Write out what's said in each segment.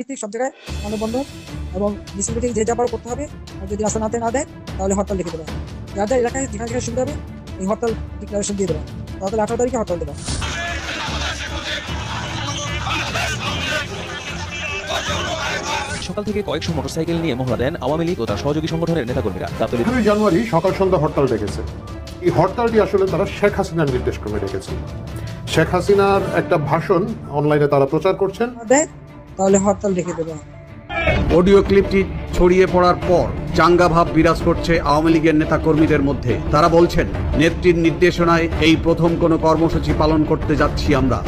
ভিত্তিক সব জায়গায় মানববন্ধন এবং মিছিল মিটিং যে যা পারো করতে হবে। আর যদি রাস্তা নাতে না দেয় তাহলে হরতাল লিখে দেবে। যার যার এলাকায় যেখানে যেখানে সুবিধা হবে এই হরতাল ডিক্লারেশন দিয়ে দেবে। তাহলে আঠারো তারিখে হরতাল দেবে। সকাল থেকে কয়েকশো মোটরসাইকেল নিয়ে মহড়া দেন আওয়ামী লীগ ও তার সহযোগী সংগঠনের নেতাকর্মীরা। আঠারোই জানুয়ারি সকাল সন্ধ্যা হরতাল ডেকেছে। এই হরতালটি আসলে তারা শেখ হাসিনার নির্দেশ ক্রমে ডেকেছে। শেখ হাসিনার একটা ভাষণ অনলাইনে তারা প্রচার করছেন। দেয় তাহলে হরতাল লিখে দেবে অডিও ক্লিপটি ছড়িয়ে পড়ার পর চাঙ্গা ভাব বিরাজ করছে আওয়ামী লীগের নেতা কর্মীদের মধ্যে। তারা বলছেন নেত্রীর নির্দেশনায় এই প্রথম কোনো কর্মসূচি পালন করতে যাচ্ছি আমরা।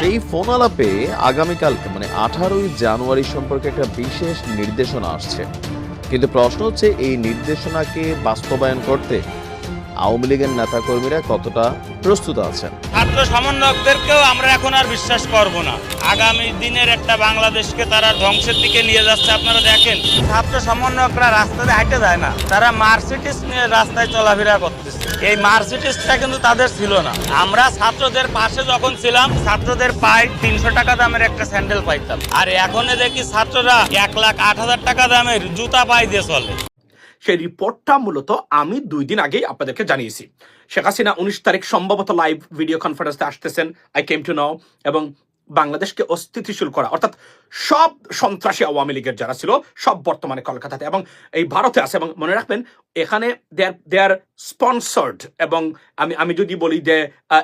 সেই ফোন আলাপে আগামীকালকে মানে আঠারোই জানুয়ারি সম্পর্কে একটা বিশেষ নির্দেশনা আসছে। কিন্তু প্রশ্ন হচ্ছে এই নির্দেশনাকে বাস্তবায়ন করতে আওয়ামী লীগের নেতাকর্মীরা কতটা প্রস্তুত আছেন? ছাত্র সমন্বয়কদেরকেও আমরা এখন আর বিশ্বাস করব না। আগামী দিনের একটা বাংলাদেশকে তারা ধ্বংসের দিকে নিয়ে যাচ্ছে, আপনারা দেখেন। ছাত্র সমন্বয়করা রাস্তাতে হাঁটে যায় না। তারা মার্সিডিস নিয়ে রাস্তায় চলাফেরা করতেছে। এই মার্সিডিসটা কিন্তু তাদের ছিল না। আমরা ছাত্রদের পাশে যখন ছিলাম, ছাত্রদের পাই তিনশো টাকা দামের একটা স্যান্ডেল পাইতাম। আর এখন দেখি ছাত্ররা এক লাখ আট হাজার টাকা দামের জুতা পাই দিয়ে চলে। সেই রিপোর্টটা মূলত আমি দুই দিন আগেই আপনাদেরকে জানিয়েছি। শেখ হাসিনা উনিশ তারিখ সম্ভবত লাইভ ভিডিও কনফারেন্সে আসতেছেন আই কেম টু নাও এবং বাংলাদেশকে অস্থিতিশীল করা, অর্থাৎ সব সন্ত্রাসী আওয়ামী লীগের যারা ছিল, সব বর্তমানে কলকাতাতে, এবং এই ভারতে আছে, এবং মনে রাখবেন, এখানে দেয়ার দেয়ার স্পন্সার্ড এবং আমি আমি যদি বলি যে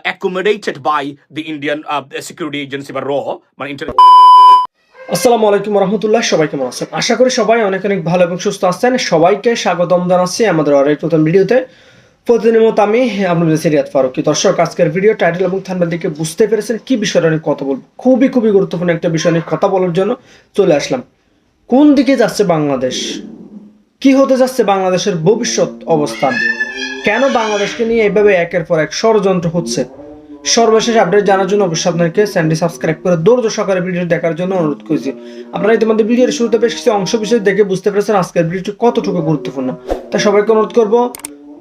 accommodated by the Indian security agency বা র মানে ইন্টার আসসালামু আলাইকুম রহমতুল্লাহ, সবাই কেমন আছেন? আশা করি সবাই অনেক অনেক ভালো এবং সুস্থ আছেন। সবাইকে স্বাগতম জানাচ্ছি আমাদের আরেক নতুন ভিডিওতে। প্রতিদিনের মতো আমি আপনাদের সিরিয়াত ফারুকি। দর্শক, আজকের ভিডিও টাইটেল এবং থাম্বনেল দেখে বুঝতে পেরেছেন কি বিষয়টা নিয়ে কথা বলব। খুবই খুবই গুরুত্বপূর্ণ একটা বিষয় নিয়ে কথা বলার জন্য চলে আসলাম। কোন দিকে যাচ্ছে বাংলাদেশ? কি হতে যাচ্ছে বাংলাদেশের ভবিষ্যৎ অবস্থান কেন বাংলাদেশকে নিয়ে এভাবে একের পর এক ষড়যন্ত্র হচ্ছে? সর্বশেষ আপডেট জানার জন্য অবশ্যই আপনাকে চ্যানেলটি সাবস্ক্রাইব করে দৌড় সকালে ভিডিও দেখার জন্য অনুরোধ করছি। আপনারা ইতিমধ্যে ভিডিওর শুরুতে বেশ কিছু অংশ বিশেষ দেখে বুঝতে পেরেছেন আজকের ভিডিওটি কতটুকু গুরুত্বপূর্ণ। তাই সবাইকে অনুরোধ করব,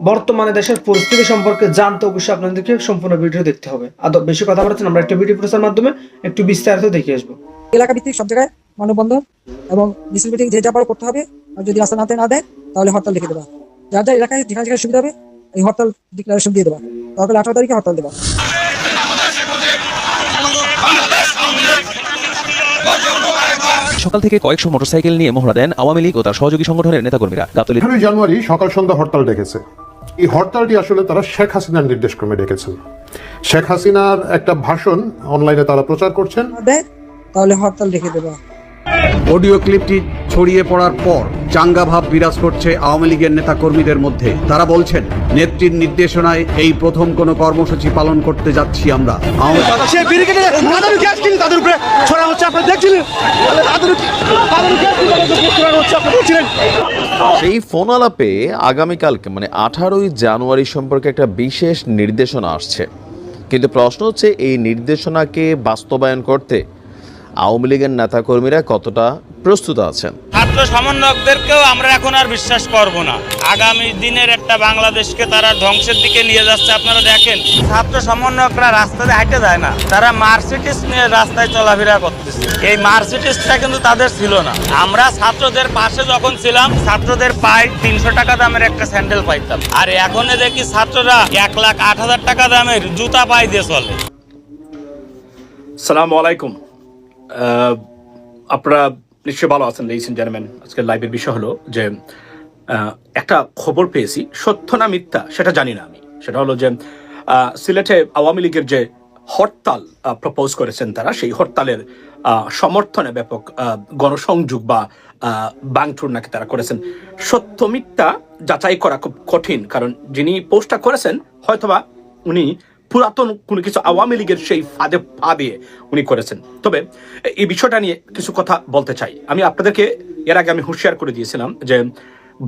বর্তমানে দেশের পরিস্থিতি সম্পর্কে জানতে অবশ্যই আপনাদেরকে সম্পূর্ণ ভিডিও দেখতে হবে। আর বেশি কথা বলছেন আমরা একটা ভিডিও প্রচার মাধ্যমে একটু বিস্তারিত দেখে আসব। এলাকা ভিত্তিক সব জায়গায় মানববন্ধন এবং মিছিল মিটিং যে যা করতে হবে, আর যদি রাস্তা না দেয়, তাহলে হরতাল লিখে দেবে। যার যার এলাকায় যেখানে যেখানে সুবিধা হবে, এই হরতাল ডিক্লারেশন দিয়ে দেবে। তাহলে আঠারো তারিখে হরতাল দেবে। সকাল থেকে কয়েকশো মোটরসাইকেল নিয়ে মহড়া দেন আওয়ামী লীগ ও তার সহযোগী সংগঠনের নেতাকর্মীরা। গাবতলী জানুয়ারি সকাল সন্ধ্যা হরতাল ডেকেছে। এই হরতালটি আসলে তারা শেখ হাসিনার নির্দেশ ক্রমে ডেকেছেন শেখ হাসিনার একটা ভাষণ অনলাইনে তারা প্রচার করছেন। তাহলে হরতাল ডেকে দেবে। অডিও ক্লিপটি ছড়িয়ে পড়ার পর চাঙ্গা ভাব বিরাজ করছে আওয়ামী লীগের নেতা কর্মীদের মধ্যে। তারা বলছেন নেত্রীর নির্দেশনায় এই প্রথম কোনো কর্মসূচি পালন করতে যাচ্ছি আমরা। তাদের উপরে ছড়া হচ্ছে আপনারা দেখছিলেন? সেই ফোন আলাপে আগামীকালকে মানে আঠারোই জানুয়ারি সম্পর্কে একটা বিশেষ নির্দেশনা আসছে। কিন্তু প্রশ্ন হচ্ছে এই নির্দেশনাকে বাস্তবায়ন করতে আওয়ামী লীগের নেতাকর্মীরা কতটা প্রস্তুত আছেন? ছাত্র সমন্বয়কদেরকেও আমরা এখন আর বিশ্বাস করব না। আগামী দিনের একটা বাংলাদেশকে তারা ধ্বংসের দিকে নিয়ে যাচ্ছে আপনারা দেখেন। ছাত্র সমন্বয়করা রাস্তাতে হাঁটে যায় না। তারা মার্সিডিস নিয়ে রাস্তায় চলাফেরা করতেছে। এই মার্সিডিসটা কিন্তু তাদের ছিল না। আমরা ছাত্রদের পাশে যখন ছিলাম ছাত্রদের পাই তিনশো টাকা দামের একটা স্যান্ডেল পাইতাম। আর এখন দেখি ছাত্ররা এক লাখ আট হাজার টাকা দামের জুতা পাই দিয়ে চলে। সালাম আলাইকুম। আপনারা নিশ্চয়ই ভালো আছেন লেডিস এন্ড জেন্টলম্যান আজকের লাইভের বিষয় হলো যে একটা খবর পেয়েছি, সত্য না মিথ্যা সেটা জানি না আমি। সেটা হলো যে সিলেটে আওয়ামী লীগের যে হরতাল প্রপোজ করেছেন তারা, সেই হরতালের সমর্থনে ব্যাপক গণসংযোগ বা বাংচুর নাকি তারা করেছেন। সত্য মিথ্যা যাচাই করা খুব কঠিন, কারণ যিনি পোস্টটা করেছেন, হয়তোবা উনি পুরাতন কোনো কিছু আওয়ামী লীগের সেই ফাঁদে পা দিয়ে উনি করেছেন। তবে এই বিষয়টা নিয়ে কিছু কথা বলতে চাই। আমি আপনাদেরকে এর আগে আমি হুঁশিয়ার করে দিয়েছিলাম যে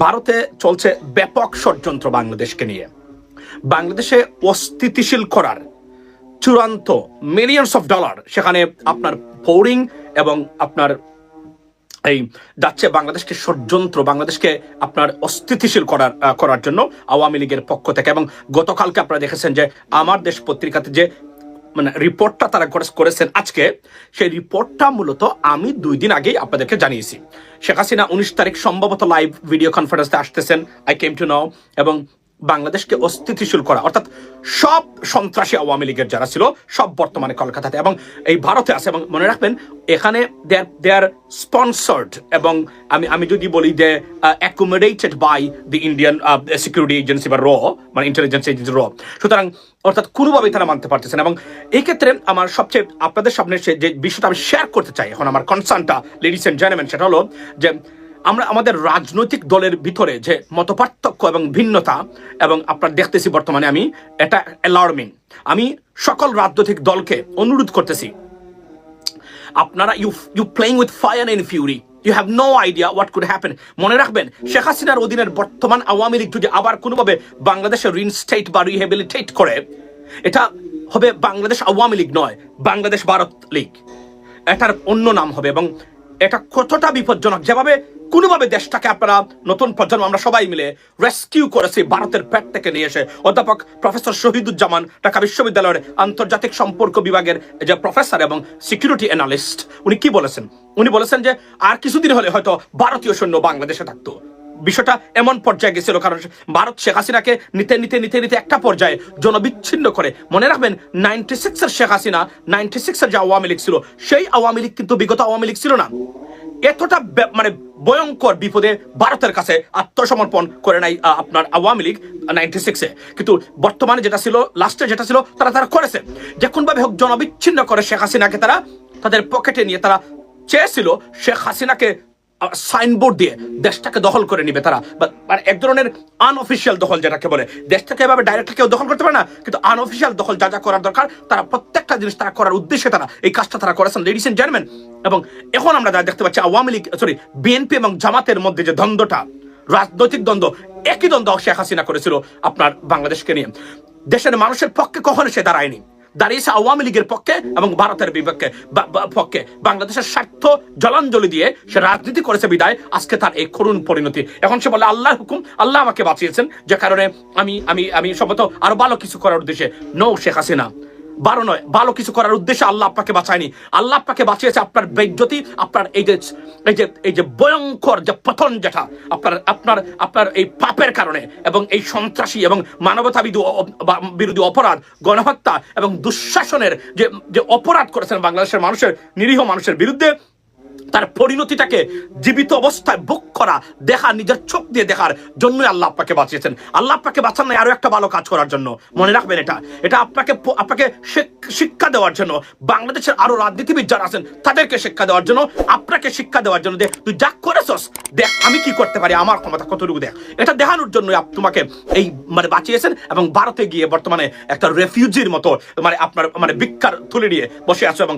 ভারতে চলছে ব্যাপক ষড়যন্ত্র বাংলাদেশকে নিয়ে। বাংলাদেশে অস্থিতিশীল করার চূড়ান্ত মিলিয়নস অফ ডলার সেখানে আপনার ফোরিং এবং আপনার এই যাচ্ছে বাংলাদেশকে ষড়যন্ত্র, বাংলাদেশকে আপনার অস্থিতিশীল করার করার জন্য আওয়ামী লীগের পক্ষ থেকে। এবং গতকালকে আপনারা দেখেছেন যে আমার দেশ পত্রিকাতে যে মানে রিপোর্টটা তারা করে- করেছেন আজকে, সেই রিপোর্টটা মূলত আমি দুই দিন আগেই আপনাদেরকে জানিয়েছি। শেখ হাসিনা উনিশ তারিখ সম্ভবত লাইভ ভিডিও কনফারেন্সে আসতেছেন আই কেম টু নাও এবং বাংলাদেশকে অস্থিতিশীল করা, অর্থাৎ সব সন্ত্রাসী আওয়ামী লীগের যারা ছিল, সব বর্তমানে কলকাতাতে এবং এই ভারতে আছে এবং মনে রাখবেন, এখানে দে আর স্পন্সার্ড এবং আমি আমি যদি বলি যে accommodated by the Indian security agency বা র মানে ইন্টেলিজেন্স এজেন্সি র। সুতরাং, অর্থাৎ কোনোভাবেই তারা মানতে পারতেছেন এবং এই ক্ষেত্রে আমার সবচেয়ে, আপনাদের সামনে যে বিষয়টা আমি শেয়ার করতে চাই, এখন আমার কনসার্নটা লেডিস এন্ড জেন্টলম্যান সেটা হলো যে আমরা আমাদের রাজনৈতিক দলের ভিতরে যে মতপার্থক্য এবং ভিন্নতা, এবং আপনার দেখতেছি বর্তমানে আমি, এটা অ্যালার্মিং আমি সকল রাজনৈতিক দলকে অনুরোধ করতেছি, আপনারা you you playing with fire and fury you have no idea what could happen মনে রাখবেন, শেখ হাসিনার অধীনের বর্তমান আওয়ামী লীগ যদি আবার কোনোভাবে বাংলাদেশে রিনস্টেট বা রিহেবিলিটেট করে, এটা হবে বাংলাদেশ আওয়ামী লীগ নয়, বাংলাদেশ ভারত লীগ। এটার অন্য নাম হবে এবং এটা কতটা বিপজ্জনক? যেভাবে কোনোভাবে দেশটাকে আপনারা নতুন প্রজন্ম, আমরা সবাই মিলে রেস্কিউ করেছি ভারতের পেট থেকে নিয়ে এসে। অধ্যাপক প্রফেসর শহীদুজ্জামান, ঢাকা বিশ্ববিদ্যালয়ের আন্তর্জাতিক সম্পর্ক বিভাগের যে প্রফেসর এবং সিকিউরিটি অ্যানালিস্ট উনি কি বলেছেন? উনি বলেছেন যে, আর কিছুদিন হলে হয়তো ভারতীয় সৈন্য বাংলাদেশে থাকতো। বিষয়টা এমন পর্যায়ে গেছিল, কারণ ভারত শেখ হাসিনাকে নিতে নিতে নিতে নিতে একটা পর্যায়ে জনবিচ্ছিন্ন করে। মনে রাখবেন নাইনটি সিক্সের শেখ হাসিনা নাইনটি সিক্সের যে আওয়ামী লীগ ছিল, সেই আওয়ামী লীগ কিন্তু বিগত আওয়ামী লীগ ছিল না। এতটা মানে ভয়ঙ্কর বিপদে ভারতের কাছে আত্মসমর্পণ করে নাই আপনার আওয়ামী লীগ নাইনটি সিক্সে কিন্তু বর্তমানে যেটা ছিল লাস্টে যেটা ছিল, তারা তারা করেছে। যে কোনভাবে হোক জনবিচ্ছিন্ন করে শেখ হাসিনাকে তারা তাদের পকেটে নিয়ে তারা চেয়েছিল, শেখ হাসিনাকে সাইনবোর্ড দিয়ে দেশটাকে দখল করে নিবে তারা। মানে এক ধরনের আনঅফিসিয়াল দখল যেটাকে বলে। দেশটাকে এভাবে ডাইরেক্ট কেউ দখল করতে পারে না, কিন্তু আনঅফিসিয়াল দখল যা যা করার দরকার, তারা প্রত্যেকটা জিনিস তারা করার উদ্দেশ্যে তারা এই কাজটা তারা করেছেন। লেডিস এন্ড জেন্টলম্যান এবং এখন আমরা যা দেখতে পাচ্ছি, আওয়ামী লীগ সরি বিএনপি এবং জামাতের মধ্যে যে দ্বন্দ্বটা, রাজনৈতিক দ্বন্দ্ব, একই দ্বন্দ্ব শেখ হাসিনা করেছিল আপনার বাংলাদেশকে নিয়ে। দেশের মানুষের পক্ষে কখনো সে দাঁড়ায়নি। দাঁড়িয়েছে আওয়ামী লীগের পক্ষে এবং ভারতের বিপক্ষে। পক্ষে। বাংলাদেশের স্বার্থ জলাঞ্জলি দিয়ে সে রাজনীতি করেছে বিদায়। আজকে তার এই করুণ পরিণতি। এখন সে বলে, আল্লাহর হুকুম, আল্লাহ আমাকে বাঁচিয়েছেন। যে কারণে আমি আমি আমি সম্ভবত আরও ভালো কিছু করার উদ্দেশ্যে। নৌ শেখ হাসিনা। বারো নয়, ভালো কিছু করার উদ্দেশ্যে আল্লাহ আপনাকে বাঁচায়নি। আল্লাহ আপনাকে বাঁচিয়েছে আপনার বেজ্যোতি আপনার এই যে এই যে এই যে ভয়ঙ্কর যে পতন যেটা, আপনার আপনার আপনার এই পাপের কারণে এবং এই সন্ত্রাসী এবং মানবতা বিরোধী অপরাধ, গণহত্যা এবং দুঃশাসনের যে যে অপরাধ করেছেন বাংলাদেশের মানুষের, নিরীহ মানুষের বিরুদ্ধে তার পরিণতিটাকে জীবিত অবস্থায় বুক করা, দেখা, নিজের চোখ দিয়ে দেখার জন্যই আল্লাহ আপনাকে বাঁচিয়েছেন। আল্লাহ আপনাকে বাঁচান নাই আরও একটা ভালো কাজ করার জন্য। মনে রাখবেন এটা। এটা আপনাকে আপনাকে শিক্ষা দেওয়ার জন্য। বাংলাদেশের আরও রাজনীতিবিদ যারা আছেন, তাদেরকে শিক্ষা দেওয়ার জন্য, আপনাকে শিক্ষা দেওয়ার জন্য যে, তুই যা করেছস, দেখ, আমি কি করতে পারি, আমার ক্ষমতা কতটুকু দেখ? এটা দেখানোর জন্য তোমাকে এই মানে বাঁচিয়েছেন এবং ভারতে গিয়ে বর্তমানে একটা রেফিউজির মতো মানে আপনার মানে ভিক্ষার তুলে নিয়ে বসে আছো এবং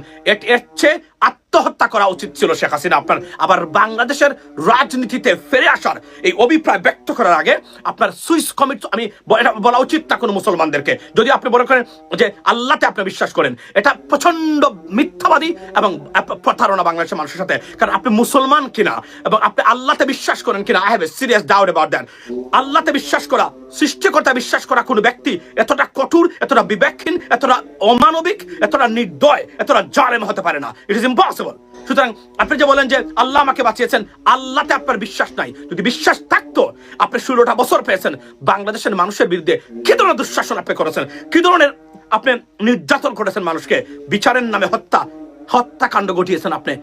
এর চেয়ে আত্মহত্যা করা উচিত ছিল শেখ হাসিনা। আপনার আবার বাংলাদেশের রাজনীতিতে ফিরে আসার এই অভিপ্রায় ব্যক্ত করার আগে আপনার সুইস কমিট আমি বলা উচিত না কোনো মুসলমানদেরকে। যদি আপনি মনে করেন যে আল্লাহতে আপনি বিশ্বাস করেন, এটা প্রচণ্ড মিথ্যাবাদী এবং প্রতারণা বাংলাদেশের মানুষের সাথে। কারণ আপনি মুসলমান কিনা এবং আপনি আল্লাহতে বিশ্বাস করেন কিনা I have a serious doubt about that আল্লাহতে বিশ্বাস করা সৃষ্টিকর্তা বিশ্বাস করা কোনো ব্যক্তি এতটা কঠোর, এতটা বিবেকহীন, এতটা অমানবিক, এতটা নির্দয়, এতটা জালেম হতে পারে না। ইট ইজ ইম্পসিবল সুতরাং আপনি যে বলেন যে আল্লাহ আমাকে বাঁচিয়েছেন, আল্লাহতে আপনার বিশ্বাস নাই। যদি বিশ্বাস থাকতো, আপনি ষোলোটা বছর পেয়েছেন। বাংলাদেশের মানুষের বিরুদ্ধে কি ধরনের দুঃশাসন আপনি করেছেন? কি ধরনের আপনি নির্যাতন করেছেন মানুষকে? বিচারের নামে হত্যা, হত্যাকাণ্ড ঘটিয়েছেন আপনি।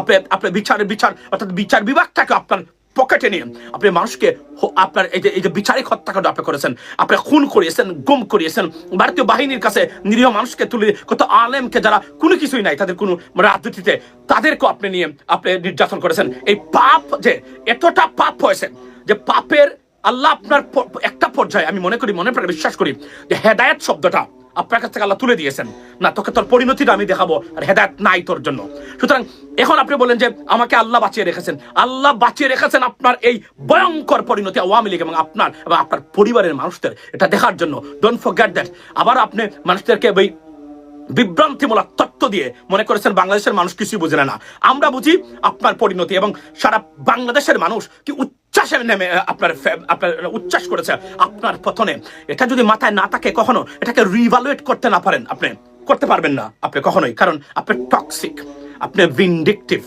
আপনি আপনি বিচারের বিচার, অর্থাৎ বিচার বিভাগটাকে আপনার পকেটে নিয়ে আপনি মানুষকে আপনার এই যে এই যে বিচারিক হত্যাকাণ্ড আপনি করেছেন, আপনি খুন করিয়েছেন, গুম করিয়েছেন, ভারতীয় বাহিনীর কাছে নিরীহ মানুষকে তুলে কত আলেমকে যারা কোনো কিছুই নাই, তাদের কোনো রাজনীতিতে তাদেরকে আপনি নিয়ে আপনি নির্যাতন করেছেন। এই পাপ যে, এতটা পাপ হয়েছে যে পাপের আল্লাহ আপনার একটা পর্যায়ে আমি মনে করি, মনে বিশ্বাস করি যে হেদায়েত শব্দটা আপনার কাছ থেকে আল্লাহ তুলে দিয়েছেন। না, তোকে তোর পরিণতিটা আমি দেখাবো আর হেদায়ত নাই তোর জন্য। সুতরাং এখন আপনি বলেন যে, আমাকে আল্লাহ বাঁচিয়ে রেখেছেন। আল্লাহ বাঁচিয়ে রেখেছেন আপনার এই ভয়ঙ্কর পরিণতি আওয়ামী লীগ এবং আপনার এবং আপনার পরিবারের মানুষদের। এটা দেখার জন্য। ডোন্ট ফরগেট দ্যাট আবার আপনি মানুষদেরকে ওই বিভ্রান্তিমূলক তত্ত্ব দিয়ে মনে করেছেন, বাংলাদেশের মানুষ কিছুই বুঝে না। আমরা বুঝি আপনার পরিণতি এবং সারা বাংলাদেশের মানুষ কি উচ্ছ্বাসে নেমে আপনার আপনার উচ্ছ্বাস করেছে, আপনার পতনে। এটা যদি মাথায় না থাকে কখনো, এটাকে রিভালুয়েট করতে না পারেন আপনি। করতে পারবেন না আপনি কখনোই, কারণ আপনি টক্সিক আপনি ভিনডিকটিভ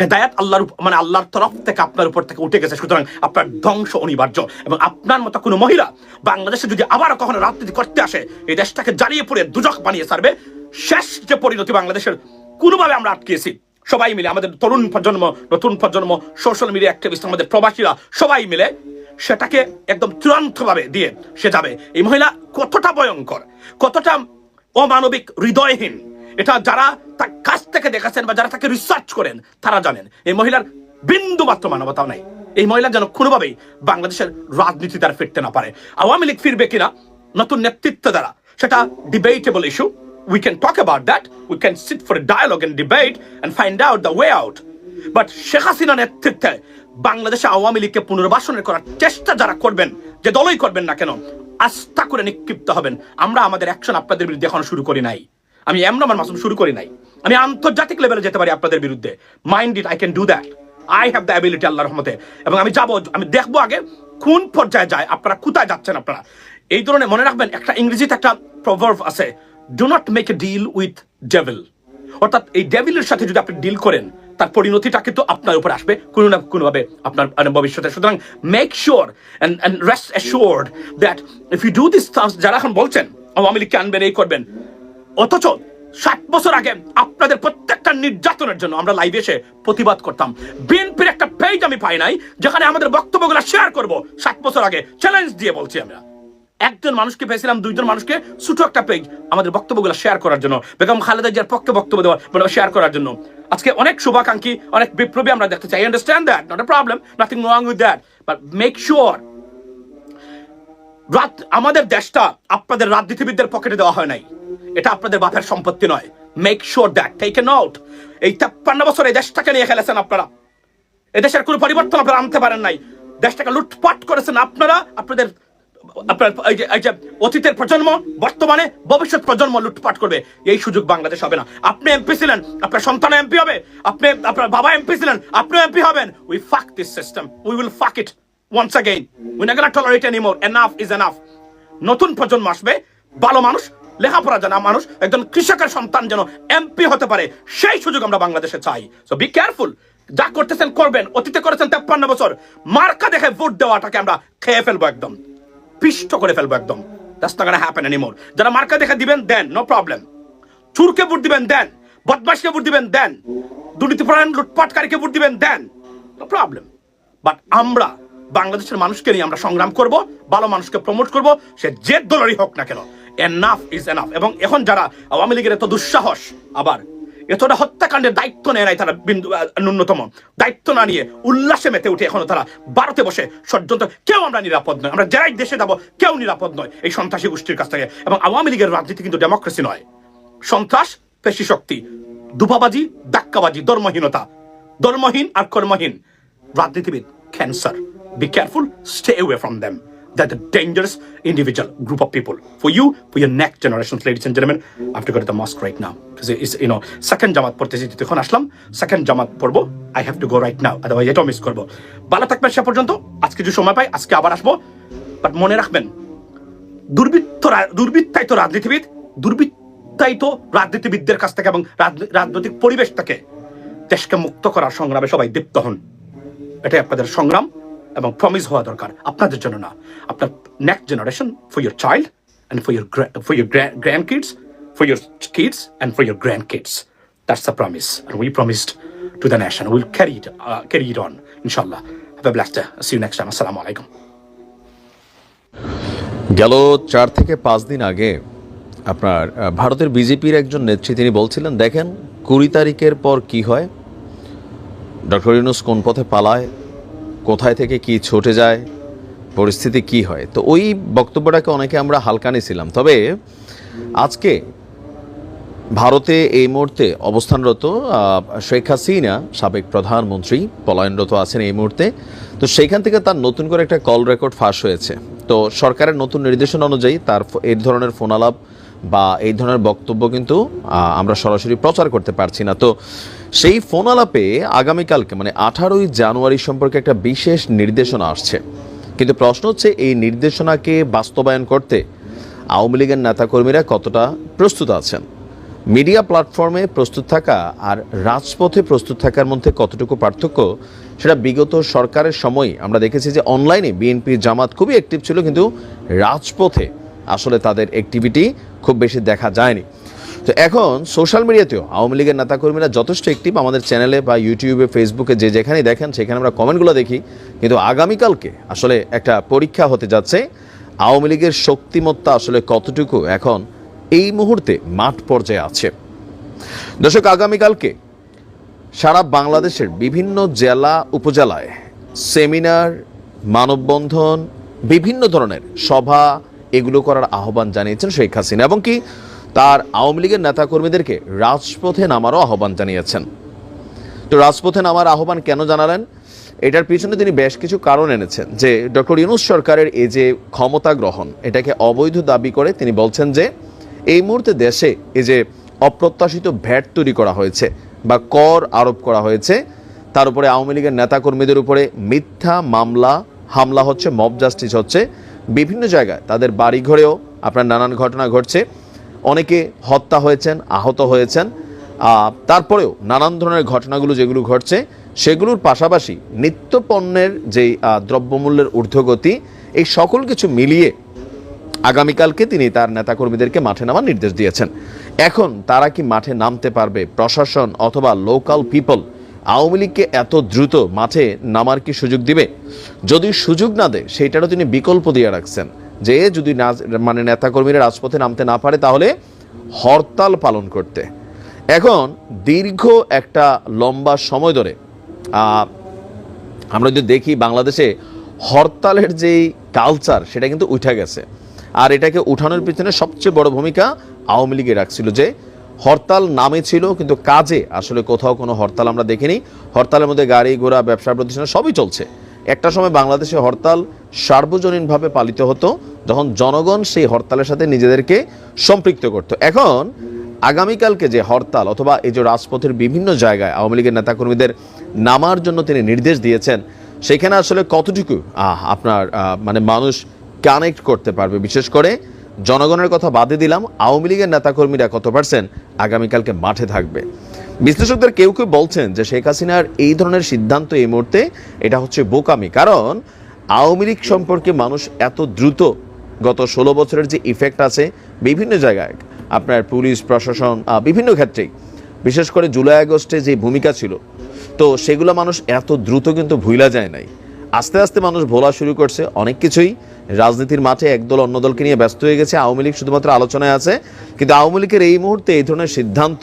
হেদায়াত আল্লাহর মানে আল্লাহর তরফ থেকে আপনার উপর থেকে উঠে গেছে, সুতরাং আপনার ধ্বংস অনিবার্য। এবং আপনার মতো কোনো মহিলা বাংলাদেশে যদি আবার কখনো রাজনীতি করতে আসে, এই দেশটাকে জ্বালিয়ে পড়ে দুজক বানিয়ে ছাড়বে, শেষ যে পরিণতি বাংলাদেশের কোনোভাবে আমরা আটকেছি সবাই মিলে আমাদের তরুণ প্রজন্ম, নতুন প্রজন্ম সোশ্যাল মিডিয়া অ্যাক্টিভিস্ট আমাদের প্রবাসীরা সবাই মিলে সেটাকে একদম চূড়ান্তভাবে দিয়ে সে যাবে। এই মহিলা কতটা ভয়ঙ্কর, কতটা অমানবিক, হৃদয়হীন, এটা যারা তার কাছ থেকে দেখেছেন বা যারা তাকে রিসার্চ করেন, তারা জানেন। এই মহিলার বিন্দু মাত্র মানবতাও নাই। এই মহিলা যেন কোনোভাবেই বাংলাদেশের রাজনীতি দ্বারা ফিরতে না পারে। আওয়ামী লীগ ফিরবে কিনা, নতুন নেতৃত্ব দ্বারা, সেটা debatable issue we can talk about that we can sit for dialogue and debate and find out the way out but Sheikh Hasina নেতৃত্বে বাংলাদেশে আওয়ামী লীগকে পুনর্বাসনের করার চেষ্টা যারা করবেন, যে দলই করবেন না কেন, আস্থা করে নিক্ষিপ্ত হবেন। আমরা আমাদের অ্যাকশন আপনাদের বিরুদ্ধে এখন শুরু করি নাই। আমি এমরামান মাসুম শুরু করি নাই। আমি আন্তর্জাতিক লেভেলে যেতে পারি আপনাদের বিরুদ্ধে। Mind it I can do that I have the ability আল্লাহর রহমতে। এবং আমি যাব, আমি দেখব আগে কোন পর্যায়ে যায়, আপনারা কোথায় যাচ্ছেন আপনারা। এই ধরনের মনে রাখবেন, একটা ইংরেজিতে একটা প্রভার্ভ আছে do not make a deal with devil অর্থাৎ এই ডেভিলের সাথে যদি আপনি ডিল করেন, তার পরিণতিটা কিন্তু আপনার উপর আসবে কোনো না কোনোভাবে আপনার ভবিষ্যতে। সুতরাং make sure and and rest assured that if you do this যারা এখন বলছেন, আওয়ামী লীগকে আনবেন, এই করবেন, অথচ ষাট বছর আগে আপনাদের প্রত্যেকটা নির্যাতনের জন্য আমরা লাইভে এসে প্রতিবাদ করতাম। বিএনপির একটা পেজ আমি পাই নাই, যেখানে আমাদের বক্তব্যগুলো শেয়ার করব, ষাট বছর আগে চ্যালেঞ্জ দিয়ে বলছি আমরা। একজন মানুষকে পেয়েছিলাম, দুইজন মানুষকে ছোট একটা পেজ আমাদের বক্তব্যগুলো শেয়ার করার জন্য। বেগম খালেদা জিয়ার পক্ষে বক্তব্য দেওয়া মানে শেয়ার করার জন্য। আজকে অনেক শুভাকাঙ্ক্ষী, অনেক বিপ্লবী আমরা দেখতে চাই। Understand that not a problem nothing wrong with that but make sure রাত, আমাদের দেশটা আপনাদের রাজনীতিবিদদের পকেটে দেওয়া হয় নাই। এটা আপনাদের বাপের সম্পত্তি নয়। Make sure that take a note এই তেপ্পান্ন বছর এই দেশটাকে নিয়ে খেলেছেন আপনারা। এদেশের কোনো পরিবর্তন আপনারা আনতে পারেন নাই। দেশটাকে লুটপাট করেছেন আপনারা, আপনাদের অতীতের প্রজন্ম, বর্তমানে ভবিষ্যৎ প্রজন্ম লুটপাট করবে, এই সুযোগ বাংলাদেশ হবে না। আপনি এমপি ছিলেন, আপনার সন্তান এমপি হবে, আপনি, আপনার বাবা এমপি ছিলেন আপনি এমপি হবেন। উই ফাক দিস সিস্টেম উই উইল ফাক ইট ওয়ান্স অ্যাগেইন উই না gonna tolerate anymore enough is enough নতুন প্রজন্ম আসবে, ভালো মানুষ, লেখাপড়া জানা মানুষ, একজন কৃষকের সন্তান যেন এমপি হতে পারে, সেই সুযোগ আমরা বাংলাদেশে চাই। সো বি কেয়ারফুল যা করতেছেন করবেন, অতীতে করেছেন তেপ্পান্ন বছর। মার্কা দেখে ভোট দেওয়াটাকে আমরা খেয়ে ফেলব একদম। পিষ্ট করে ফেলব একদম। দ্যাটস নট হ্যাপেন এনিমোর যারা মার্কা দেখে দিবেন, দেন নো প্রবলেম চুরকে ভোট দিবেন, দেন। বদমাশকে ভোট দিবেন, দেন। দুর্নীতিপরায়ণ লুটপাটকারীকে ভোট দিবেন, দেন। নো প্রবলেম বাট আমরা, বাংলাদেশের মানুষকে নিয়ে আমরা সংগ্রাম করব, ভালো মানুষকে প্রমোট করব, সে যে দলেরই হোক না কেন। এনাফ ইজ এনাফ এবং এখন যারা আওয়ামী লীগের এত দুঃসাহস, আবার এতটা হত্যাকাণ্ডের দায়িত্ব নেয় নাই তারা বিন্দু ন্যূনতম। দায়িত্ব না নিয়ে উল্লাসে মেতে উঠে এখনও তারা ভারতে বসে ষড়যন্ত্র। কেউ আমরা নিরাপদ নয় আমরা যারাই দেশে যাব, কেউ নিরাপদ নয় এই সন্ত্রাসী গোষ্ঠীর কাছ থেকে। এবং আওয়ামী লীগের রাজনীতি কিন্তু ডেমোক্রেসি নয়। সন্ত্রাস, পেশি শক্তি দুপাবাজি দাক্কাবাজি ধর্মহীনতা। ধর্মহীন আর কর্মহীন। রাজনীতিবিদ cancer be careful stay away from them they're the dangerous individual group of people for you, for your next generations, ladies and gentlemen. I have to go to the mosque right now. Because it's you know, second জামাত পড়তেছি যখন আসলাম second জামাত পড়ব I have to go right now otherwise এটাও miss করব। ভালো থাকবেন সে পর্যন্ত, আজকে যে সময় পাই, আজকে আবার আসব। বাট মনে রাখবেন, দুর্বৃত্ত রা- দুর্বৃত্তায়িত রাজনীতিবিদ, দুর্বৃত্তায়িত রাজনীতিবিদদের কাছ থেকে এবং রাজনৈতিক পরিবেশ থেকে দেশকে মুক্ত করার সংগ্রামে সবাই দীপ্ত হন। এটাই আপনাদের সংগ্রাম। এবং প্রমিস হওয়া দরকার। আপনাদের জন্য না। আপনার next generation for your child and for your for your grandkids for your kids and for your grandkids that's the promise we promised to the nation. We'll carry it uh, carry it on inshallah. Have a blessed day. See you next time. গেল চার থেকে পাঁচ দিন আগে আপনার ভারতের বিজেপির একজন নেত্রী তিনি বলছিলেন দেখেন কুড়ি তারিখের পর কি হয়? ডক্টর ইউনুস কোন পথে পালায়? কোথায় থেকে কি ছুটে যায়, পরিস্থিতি কি হয়? তো ওই বক্তব্যটাকে অনেকে আমরা হালকা নিয়েছিলাম তবে আজকে ভারতে এই মুহূর্তে অবস্থানরত শেখ হাসিনা, সাবেক প্রধানমন্ত্রী পলায়নরত আছেন এই মুহূর্তে। তো সেইখান থেকে তার নতুন করে একটা কল রেকর্ড ফাঁস হয়েছে। তো সরকারের নতুন নির্দেশনা অনুযায়ী তার এই ধরনের ফোনালাপ বা এই ধরনের বক্তব্য কিন্তু আমরা সরাসরি প্রচার করতে পারছি না। তো সেই ফোন আলাপে আগামীকালকে মানে আঠারোই জানুয়ারি সম্পর্কে একটা বিশেষ নির্দেশনা আসছে। কিন্তু প্রশ্ন হচ্ছে, এই নির্দেশনাকে বাস্তবায়ন করতে আওয়ামী লীগের নেতাকর্মীরা কতটা প্রস্তুত আছেন? মিডিয়া প্ল্যাটফর্মে প্রস্তুত থাকা আর রাজপথে প্রস্তুত থাকার মধ্যে কতটুকু পার্থক্য, সেটা বিগত সরকারের সময় আমরা দেখেছি যে অনলাইনে বিএনপি জামাত খুবই অ্যাক্টিভ ছিল, কিন্তু রাজপথে আসলে তাদের অ্যাক্টিভিটি খুব বেশি দেখা যায়নি। তো এখন সোশ্যাল মিডিয়াতেও আওয়ামী লীগের নেতাকর্মীরা যথেষ্ট অ্যাক্টিভ আমাদের চ্যানেলে বা ইউটিউবে ফেসবুকে যে যেখানেই দেখেন, সেখানে আমরা কমেন্টগুলো দেখি। কিন্তু আগামীকালকে আসলে একটা পরীক্ষা হতে যাচ্ছে। আওয়ামী লীগের শক্তিমত্তা আসলে কতটুকু এখন এই মুহূর্তে মাঠ পর্যায়ে আছে। দর্শক, আগামীকালকে সারা বাংলাদেশের বিভিন্ন জেলা, উপজেলায় সেমিনার মানববন্ধন, বিভিন্ন ধরনের সভা এগুলো করার আহ্বান জানিয়েছেন শেখ হাসিনা। এবং কি তার আওয়ামী লীগের নেতাকর্মীদেরকে রাজপথে নামারও আহ্বান জানিয়েছেন। তো রাজপথে নামার আহ্বান কেন জানালেন? এটার পিছনে তিনি বেশ কিছু কারণ এনেছেন। যে ডক্টর ইউনুস সরকারের এই যে ক্ষমতা গ্রহণ, এটাকে অবৈধ দাবি করে তিনি বলছেন যে, এই মুহূর্তে দেশে এই যে অপ্রত্যাশিত ভ্যাট তৈরি করা হয়েছে বা কর আরোপ করা হয়েছে, তার উপরে আওয়ামী লীগের নেতাকর্মীদের উপরে মিথ্যা মামলা, হামলা হচ্ছে মব জাস্টিস হচ্ছে। বিভিন্ন জায়গায় তাদের বাড়িঘরেও আপনার নানান ঘটনা ঘটছে। অনেকে হত্যা হয়েছেন, আহত হয়েছেন। তারপরেও নানান ধরনের ঘটনাগুলো যেগুলো ঘটছে, সেগুলোর পাশাপাশি নিত্য পণ্যের যেই দ্রব্যমূল্যের ঊর্ধ্বগতি, এই সকল কিছু মিলিয়ে আগামীকালকে তিনি তার নেতাকর্মীদেরকে মাঠে নামার নির্দেশ দিয়েছেন। এখন তারা কি মাঠে নামতে পারবে? প্রশাসন অথবা লোকাল পিপল আওয়ামী লীগকে এত দ্রুত মাঠে নামার কি সুযোগ দিবে? যদি সুযোগ না দেয় সেইটারও তিনি বিকল্প দিয়ে রাখছেন। যে যদি না মানে নেতাকর্মীরা রাজপথে নামতে না পারে, তাহলে হরতাল পালন করতে। এখন দীর্ঘ একটা লম্বা সময় ধরে আমরা যদি দেখি বাংলাদেশে হরতালের যেই কালচার সেটা কিন্তু উঠে গেছে। আর এটাকে উঠানোর পিছনে সবচেয়ে বড় ভূমিকা আওয়ামী লীগে রাখছিল যে, হরতাল নামে ছিল, কিন্তু কাজে আসলে কোথাও কোনো হরতাল আমরা দেখিনি। হরতালের মধ্যে গাড়ি ঘোড়া ব্যবসা প্রতিষ্ঠান সবই চলছে। একটা সময় বাংলাদেশে হরতাল সার্বজনীনভাবে পালিত হতো, যখন জনগণ সেই হরতালের সাথে নিজেদেরকে সম্পৃক্ত করত। এখন, আগামীকালকে যে হরতাল অথবা এই যে রাজপথের বিভিন্ন জায়গায় আওয়ামী লীগের নেতাকর্মীদের নামার জন্য তিনি নির্দেশ দিয়েছেন, সেখানে আসলে কতটুকু আপনার মানে মানুষ কানেক্ট করতে পারবে? বিশেষ করে জনগণের কথা বাদে দিলাম, আওয়ামী লীগের নেতাকর্মীরা কত পার্সেন্ট আগামীকালকে মাঠে থাকবে? বিশ্লেষকদের কেউ কেউ বলছেন যে শেখ হাসিনার এই ধরনের সিদ্ধান্ত এই মুহূর্তে, এটা হচ্ছে বোকামি। কারণ আওয়ামী লীগ সম্পর্কে মানুষ এত দ্রুত গত ষোলো বছরের যে ইফেক্ট আছে বিভিন্ন জায়গায়, আপনার পুলিশ, প্রশাসন বিভিন্ন ক্ষেত্রেই, বিশেষ করে জুলাই আগস্টে যে ভূমিকা ছিল, তো সেগুলো মানুষ এত দ্রুত কিন্তু ভুলা যায় নাই। আস্তে আস্তে মানুষ ভোলা শুরু করছে অনেক কিছুই, রাজনীতির মাঠে একদল অন্য দলকে নিয়ে ব্যস্ত হয়ে গেছে, আওয়ামী লীগ শুধুমাত্র আলোচনায় আছে, কিন্তু আওয়ামী লীগের এই মুহূর্তে এই ধরনের সিদ্ধান্ত,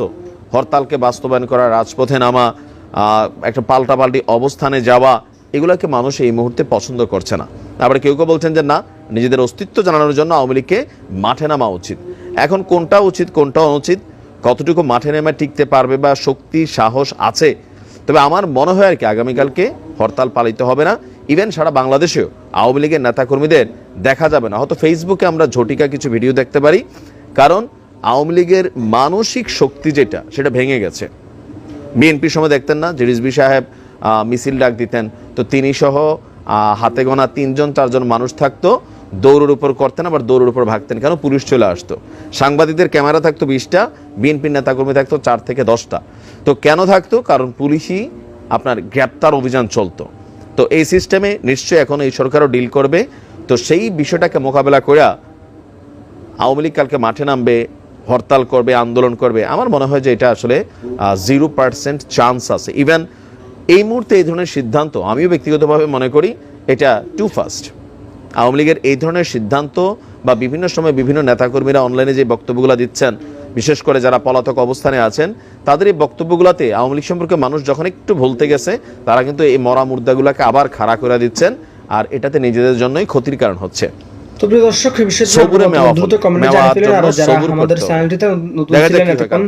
হরতালকে বাস্তবায়ন করা, রাজপথে নামা একটা পাল্টাপাল্টি অবস্থানে যাওয়া এগুলোকে মানুষ এই মুহূর্তে পছন্দ করছে না। আবার কেউ কেউ বলছেন যে, না, নিজেদের অস্তিত্ব জানানোর জন্য আওয়ামী লীগকে মাঠে নামা উচিত। এখন কোনটা উচিত, কোনটা অনুচিত, কতটুকু মাঠে নেমে টিকতে পারবে বা শক্তি, সাহস আছে? তবে আমার মনে হয় আর কি, আগামীকালকে হরতাল পালিত হবে না। ইভেন সারা বাংলাদেশেও আওয়ামী লীগের নেতাকর্মীদের দেখা যাবে না। হয়তো ফেসবুকে আমরা ঝটিকা কিছু ভিডিও দেখতে পারি। কারণ আওয়ামী লীগের মানসিক শক্তি যেটা, সেটা ভেঙে গেছে। বিএনপির সময় দেখতেন না যে রিজবি সাহেব মিছিল ডাক দিতেন। তো তিনি সহ হাতে গোনা তিনজন, চারজন মানুষ থাকতো। দৌড়ের উপর করতেন, আবার দৌড়ের উপর ভাগতেন কেন? পুলিশ চলে আসতো। সাংবাদিকদের ক্যামেরা থাকতো বিশটা বিএনপির নেতাকর্মী থাকতো চার থেকে দশটা। তো কেন থাকতো? কারণ পুলিশই আপনার গ্রেপ্তার অভিযান চলতো। তো এই সিস্টেমে নিশ্চয়ই এখন এই সরকারও ডিল করবে। তো সেই বিষয়টাকে মোকাবেলা করে আওয়ামী লীগ কালকে মাঠে নামবে, হরতাল করবে, আন্দোলন করবে। আমার মনে হয় যে এটা আসলে জিরো পার্সেন্ট চান্স আছে। ইভেন এই মুহূর্তে এই ধরনের সিদ্ধান্ত আমিও ব্যক্তিগতভাবে মনে করি এটা টু ফাস্ট আওয়ামী লীগের এই ধরনের সিদ্ধান্ত বা বিভিন্ন সময় বিভিন্ন নেতাকর্মীরা অনলাইনে যে বক্তব্যগুলো দিচ্ছেন, বিশেষ করে যারা পলাতক অবস্থানে আছেন, তাদের এই বক্তব্যগুলোতে আওয়ামী লীগ সম্পর্কে মানুষ যখন একটু ভুলতে গেছে, তারা কিন্তু এই মরা মুর্দাগুলোকে আবার খাড়া করে দিচ্ছেন, আর এটাতে নিজেদের জন্যই ক্ষতির কারণ হচ্ছে। তো প্রিয় দর্শক দ্রুত কমেন্টে মেওয়া জানিয়ে ফেলেন আর যারা আমাদের চ্যানেলটিতে নতুন ছিলেন এতক্ষণ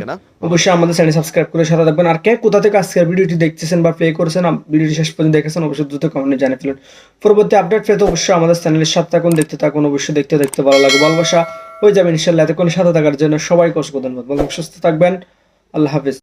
অবশ্যই আমাদের চ্যানেল সাবস্ক্রাইব করে সাথে থাকবেন। আর কে কোথা থেকে আজকের ভিডিওটি দেখতেছেন বা প্লে করেছেন ভিডিওটি শেষ পর্যন্ত দেখেছেন অবশ্যই দ্রুত কমেন্টে জানিয়ে ফেলুন। পরবর্তী আপডেট পেতে অবশ্যই আমাদের চ্যানেলের সাথে থাকুন দেখতে থাকুন অবশ্যই দেখতে দেখতে ভালো লাগে ভালোবাসা হয়ে যাবে ইনশাল্লাহ এতক্ষণ সাথে থাকার জন্য সবাইকে অসংখ্য ধন্যবাদ। এবং সুস্থ থাকবেন। আল্লাহ হাফিজ।